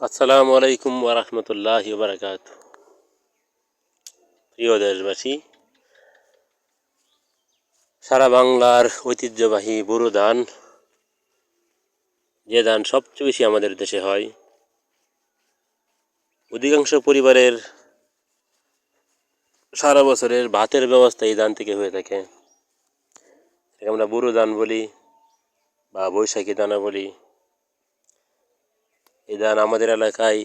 আসসালামু আলাইকুম ওরহমতুল্লাহ বারকাত প্রিয় দেশবাসী, সারা বাংলার ঐতিহ্যবাহী বুড়ো ধান যে ধান সবচেয়ে বেশি আমাদের দেশে হয়, অধিকাংশ পরিবারের সারা বছরের ভাতের ব্যবস্থা এই ধান থেকে হয়ে থাকে। আমরা বুড়ো ধান বলি বা বৈশাখী দানা বলি। এই ধান আমাদের এলাকায়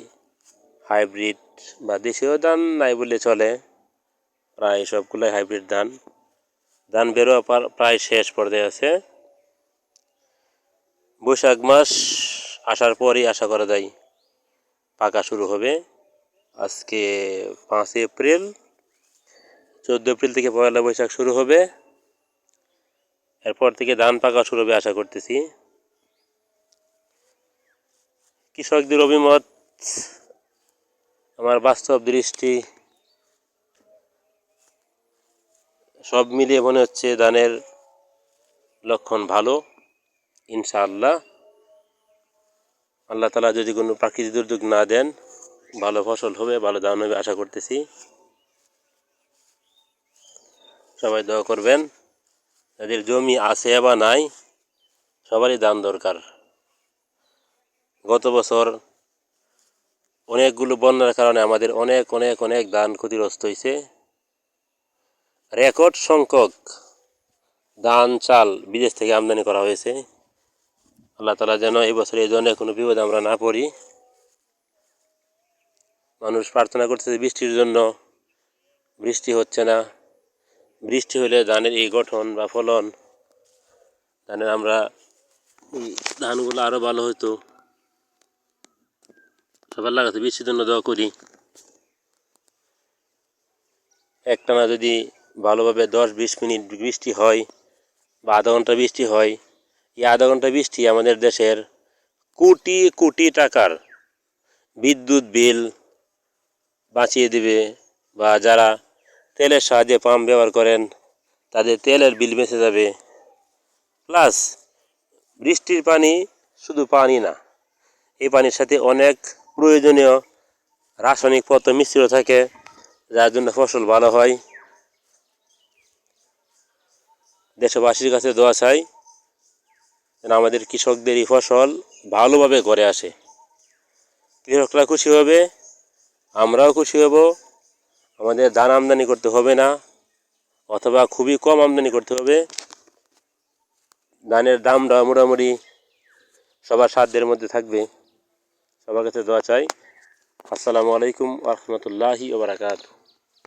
হাইব্রিড বা দেশীয় ধান নাই বললে চলে। প্রায় সবগুলোই হাইব্রিড ধান। ধান বেরোয়া পার- প্রায় শেষ পর্যায়ে আছে। বৈশাখ মাস আসার পরই আশা করা যায় পাকা শুরু হবে। আজকে পাঁচ এপ্রিল, চোদ্দ এপ্রিল থেকে পয়লা বৈশাখ শুরু হবে। এরপর থেকে ধান পাকা শুরু হবে আশা করতেছি। কৃষকদের অভিমত, আমার বাস্তব দৃষ্টি, সব মিলিয়ে মনে হচ্ছে ধানের লক্ষণ ভালো, ইনশাআল্লাহ। আল্লাহ তালা যদি কোনো প্রাকৃতিক দুর্যোগ না দেন, ভালো ফসল হবে, ভালো ধান হবে, আশা করতেছি। সবাই দোয়া করবেন, যাদের জমি আছে বা নাই, সবারই দান দরকার। গত বছর অনেকগুলো বন্যার কারণে আমাদের অনেক অনেক অনেক ধান ক্ষতিগ্রস্ত হয়েছে রেকর্ড সংখ্যক ধান, চাল বিদেশ থেকে আমদানি করা হয়েছে। আল্লাহ তালা যেন এই বছর এই ধরনের কোনো বিপদ আমরা না পড়ি। মানুষ প্রার্থনা করতেছে বৃষ্টির জন্য। বৃষ্টি হচ্ছে না। বৃষ্টি হলে ধানের এই গঠন বা ফলন, ধানের আমরা ধানগুলো আরও ভালো হতো সবার লাগাতে বৃষ্টির জন্য দোয়া করি। একটানা যদি ভালোভাবে দশ বিশ মিনিট বৃষ্টি হয় বা আধা ঘণ্টা বৃষ্টি হয়, এই আধা ঘণ্টা বৃষ্টি আমাদের দেশের কোটি কোটি টাকার বিদ্যুৎ বিল বাঁচিয়ে দেবে বা যারা তেলের সাহায্যে পাম্প ব্যবহার করেন, তাদের তেলের বিল বেঁচে যাবে। প্লাস বৃষ্টির পানি শুধু পানি না, এই পানির সাথে অনেক প্রয়োজনীয় রাসায়নিক পদার্থ মিশ্রিত থাকে, যার জন্য ফসল ভালো হয়। দেশবাসীর কাছে দোয়া চাই যেন আমাদের কৃষকদের এই ফসল ভালোভাবে ঘরে আসে। কৃষকরা খুশি হবে, আমরাও খুশি হব। আমাদের ধান আমদানি করতে হবে না, অথবা খুবই কম আমদানি করতে হবে। ধানের দামটা মোটামুটি সবার সাধ্যের মধ্যে থাকবে। সবার কাছে দোয়া চাই। আসসালামু আলাইকুম রহমতুল্লাহি ওবরাকাতু